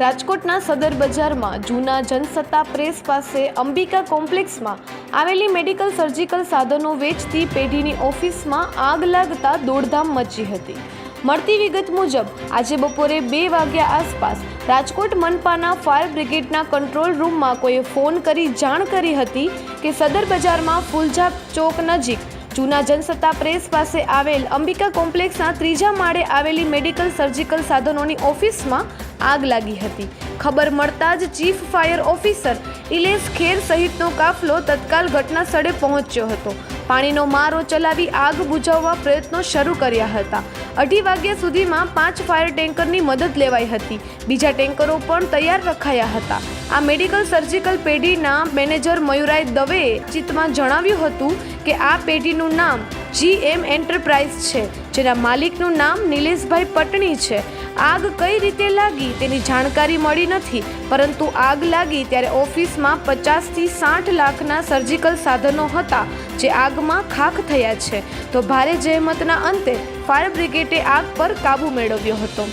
રાજકોટના સદર બજારમાં જૂના જનસત્તા પ્રેસ પાસે અંબિકા કોમ્પ્લેક્સમાં આવેલી મેડિકલ સર્જિકલ સાધનો વેચતી પેઢીની ઓફિસમાં આગ લાગતા દોડધામ મચી હતી. મળતી વિગત મુજબ, આજે બપોરે બે વાગ્યા આસપાસ રાજકોટ મનપાના ફાયર બ્રિગેડના કંટ્રોલ રૂમમાં કોઈએ ફોન કરી જાણ કરી હતી કે સદર બજારમાં ફૂલઝાપ ચોક નજીક જૂના જનસત્તા પ્રેસ પાસે આવેલ અંબિકા કોમ્પ્લેક્સના ત્રીજા માળે આવેલી મેડિકલ સર્જિકલ સાધનોની ઓફિસમાં આગ લાગી હતી. ખબર મળતા જ chief fire officer Ilesh Kher સહિતનો કાફલો તત્કાલ ઘટના સ્થળે પહોંચ્યો હતો. પાણીનો મારો ચલાવી આગ બુઝાવવા પ્રયત્નો શરૂ કર્યા હતા. અઢી વાગ્યા સુધીમાં પાંચ ફાયર ટેન્કરની મદદ લેવાઈ હતી. બીજા ટેન્કરો પણ તૈયાર રખાયા હતા. આ મેડિકલ સર્જિકલ પેઢીના મેનેજર મયુરાય દવેએ ચિત્તમાં જણાવ્યું હતું કે આ પેઢીનું નામ જી એમ એન્ટરપ્રાઇઝ છે. જેના માલિકનું નામ નિલેશભાઈ પટણી છે. આગ કઈ રીતે લાગી તેની જાણકારી મળી નથી, પરંતુ આગ લાગી ત્યારે ઓફિસમાં પચાસથી સાઠ લાખના સર્જિકલ સાધનો હતા જે આગમાં ખાખ થયા છે. તો ભારે જહેમતના અંતે ફાયર બ્રિગેડે આગ પર કાબૂ મેળવ્યો હતો.